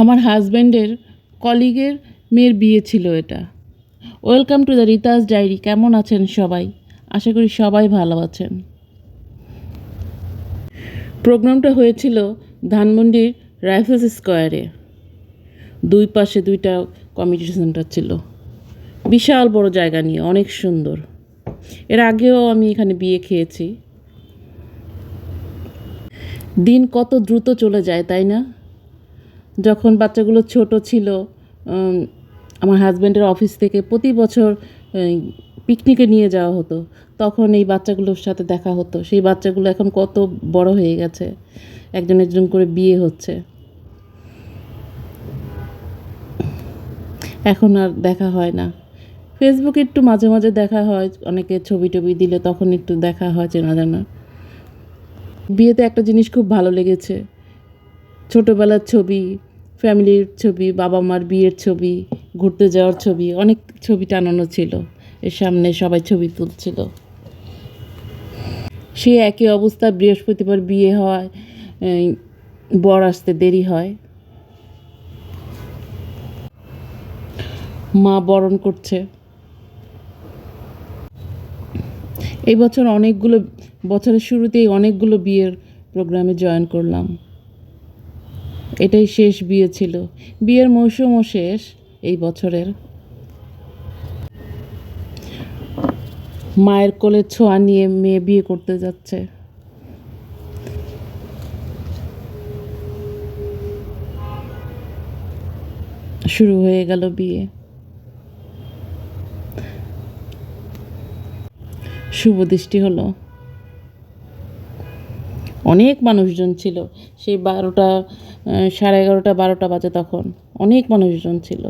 আমার হাজব্যান্ডের কলিগের মেয়ের বিয়ে ছিল এটা। Welcome to the Rita's diary, কেমন আছেন সবাই? আশা করি সবাই ভালো আছেন। প্রোগ্রামটা হয়েছিল ধানমন্ডির রাইফেলস স্কোয়ারে। দুই পাশে দুইটা কমিটি সেন্টার ছিল। বিশাল বড় জায়গা নিয়ে, অনেক সুন্দর। এর আগেও আমি এখানে বিয়ে খেয়েছি। দিন কত দ্রুত চলে যায়, তাই না? যখন বাচ্চাগুলো ছোট ছিল আমার হাজব্যান্ডের অফিস থেকে প্রতি বছর পিকনিকে নিয়ে যাওয়া হতো। তখন এই বাচ্চাগুলোর সাথে দেখা হতো। সেই বাচ্চাগুলো এখন কত বড় হয়ে গেছে। একজন একজন করে বিয়ে হচ্ছে। এখন আর দেখা হয় না। ফেসবুকে একটু মাঝে মাঝে দেখা হয়। অনেকে ছবি টবি দিলে তখন একটু দেখা হয়, চেনা জানা। বিয়েতে একটা জিনিস খুব ভালো লেগেছে। ছোটোবেলার ছবি ফ্যামিলির ছবি বাবা মার বিয়ের ছবি, ঘুরতে যাওয়ার ছবি, অনেক ছবি টানানো ছিল। এর সামনে সবাই ছবি তুলছিল। সে একই অবস্থা, বৃহস্পতিবার বিয়ে হয় বর আসতে দেরি হয়। মা বরণ করছে। এই বছর অনেকগুলো, বছরের শুরুতেই অনেকগুলো বিয়ের প্রোগ্রামে জয়েন করলাম। এটাই শেষ বিয়ে ছিল। বিয়ের মৌসুমও শেষ এই বছরের। মায়ের কোলে ছোঁয়া নিয়ে মেয়ে বিয়ে করতে যাচ্ছে। শুরু হয়ে গেল বিয়ে। শুভ দৃষ্টি হলো। অনেক মানুষজন ছিল। সেই বারোটা সাড়ে এগারোটা, বারোটা বাজে তখন অনেক মানুষজন ছিল।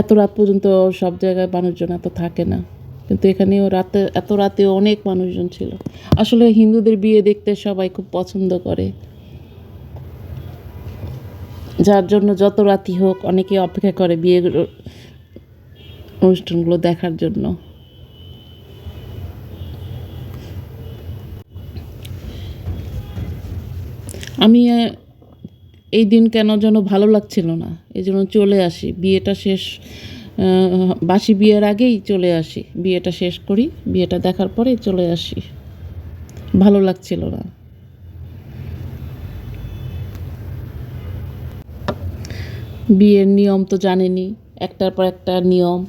এত রাত পর্যন্ত সব জায়গায় মানুষজন এত থাকে না। কিন্তু এখানেও রাতে, এত রাতেও অনেক মানুষজন ছিল। আসলে হিন্দুদের বিয়ে দেখতে সবাই খুব পছন্দ করে। যার জন্য যত রাতি হোক অনেকে অপেক্ষা করে বিয়ে অনুষ্ঠানগুলো দেখার জন্য। আমি এই দিন কেন যেন ভালো লাগছিল না। এই জন্য চলে আসি। বিয়েটা শেষ বাসি বিয়ের আগেই চলে আসি। বিয়েটা শেষ করি। বিয়েটা দেখার পরে চলে আসি। ভালো লাগছিল না। বিয়ের নিয়ম তো জানেনি। একটার পর একটা নিয়ম।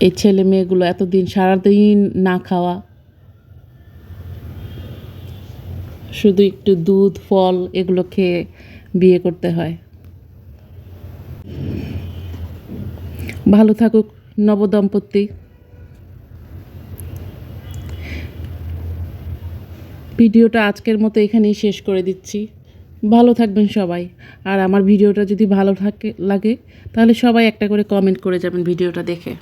এই ছেলে মেয়েগুলো এতদিন সারাদিন না খাওয়া। শুধু একটু দুধ, ফল এগুলো খেয়ে বিয়ে করতে হয়। ভালো থাকুক নবদম্পতি। ভিডিওটা আজকের মতো এখানেই শেষ করে দিচ্ছি। ভালো থাকবেন সবাই। আর আমার ভিডিওটা যদি ভালো থাকে, লাগে, তাহলে সবাই একটা করে কমেন্ট করে যাবেন ভিডিওটা দেখে।